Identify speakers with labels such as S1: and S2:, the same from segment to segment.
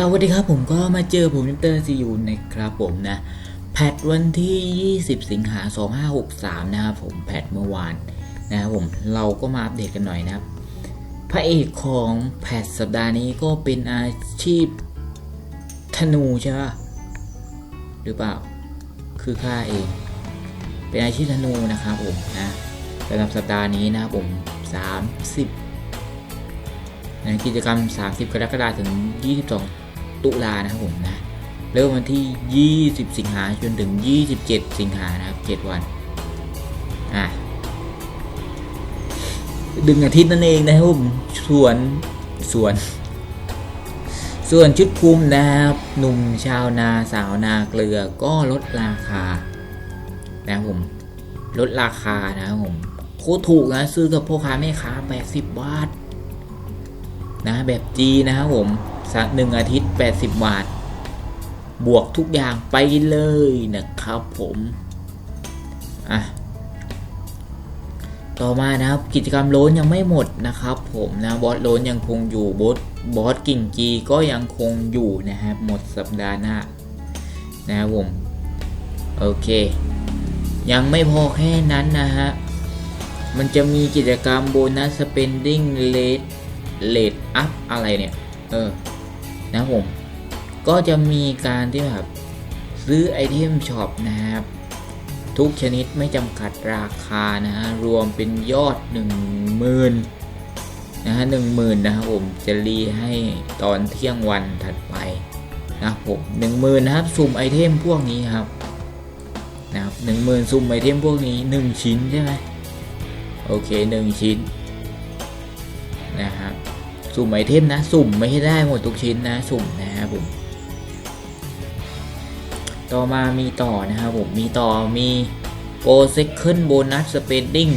S1: สวัสดีครับผมก็มาเจอผมนิเตอร์ซียูนะครับผมนะ แพทวันที่ 20 สิงหา 2563 นะครับผมแพทเมื่อวานนะครับผมเราก็มาอัปเดตกันหน่อยนะครับ พระเอกของแพทสัปดาห์นี้ก็เป็นอาชีพธนูใช่ปะหรือเปล่า คือข้าเอง เป็นอาชีพธนูนะครับผมนะสำหรับสัปดาห์นี้นะครับผม 30กิจกรรม 30 กรกฎาคมถึง 22 ตุลานะครับผมนะเริ่มวันที่ 20 สิงหาจนถึง 27 สิงหานะครับ 7 วันอะดึงอาทิตย์นั่นเองนะครับผมส่วนส่วน ส่วนชุดคุมนะครับหนุ่มชาวนาสาวนาเกลือก็ลดราคานะครับผมลดราคานะครับผมโคตรถูกนะซื้อกับพ่อค้าแม่ค้า80บาทนะแบบจีนะครับผม สักหนึ่งอาทิตย์ 80 บาท บวกทุกอย่างไปเลยนะครับผมอะต่อมานะครับกิจกรรมโลนยังไม่หมดนะครับ ผมนะบอสโลนยังคงอยู่บอสบอสกิ่งจีก็ยังคงอยู่นะครับหมดสัปดาห์หน้านะครับผมโอเค ยังไม่พอแค่นั้นนะฮะมันจะมีกิจกรรมโบนัส spending rate เลดอัพอะไรเนี่ย เออ นะผม ก็จะมีการที่แบบซื้อไอเทมช็อปนะครับ ทุกชนิดไม่จำกัดราคานะฮะรวมเป็นยอด 1 0,000นะฮะหนึ่งหมื่นนะครับผมจะรีให้ตอนเที่ยงวันถัดไปนะครับผมหนึ่งหมื่นนะครับสุ่มไอเทมพวกนี้ครับนะครับหนึ่งหมื่นสุ่มไอเทมพวกนี้หนึ่งชิ้นใช่ไหมโอเคหนึ่งชิ้นนะครับ สุ่มไอเทมนะ สุ่มไม่ให้ได้หมดทุกชิ้นนะ สุ่มนะครับผมต่อมามีต่อนะครับผม มีต่อมีโปรเซคันโบนัสสเปนดิ้ง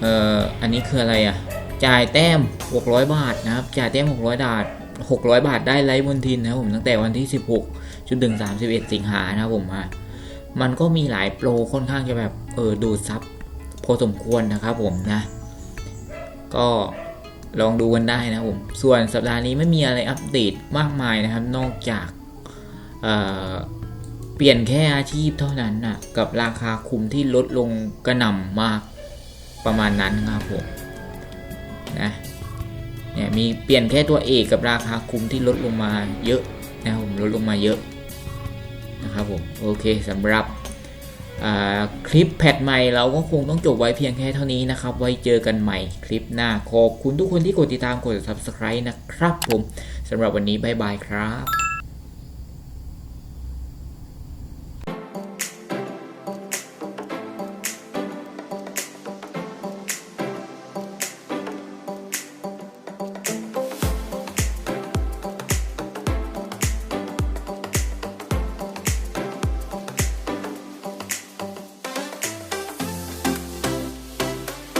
S1: เอ่อ อันนี้คืออะไรอะ จ่ายแต้ม 600 บาทนะครับ จ่ายแต้ม 600 บาท 600 บาทได้ไลฟ์บนทินนะครับผม ตั้งแต่วันที่ 16จนถึง31 สิงหานะครับผมอะมันก็มีหลายโปรค่อนข้างจะแบบ เออ ดูดซับพอสมควรนะครับผมนะ ก็ลองดูกันได้นะผมส่วนสัปดาห์นี้ไม่มีอะไรอัปเดตมากมายนะครับ นอกจากเเปลี่ยนแค่อาชีพเท่านั้นนะกับราคาคุมที่ลดลงกระหน่ำมากประมาณนั้นครับผมนะเนี่ยมีเปลี่ยนแค่ตัวเอกกับราคาคุมที่ลดลงมาเยอะนะครับผมลดลงมาเยอะนะครับผมโอเคสำหรับ คลิปแพทใหม่เราก็คงต้องจบไว้เพียงแค่เท่านี้นะครับ ไว้เจอกันใหม่คลิปหน้า ขอบคุณทุกคนที่กดติดตามกด subscribe นะครับผมสำหรับวันนี้บายบายครับ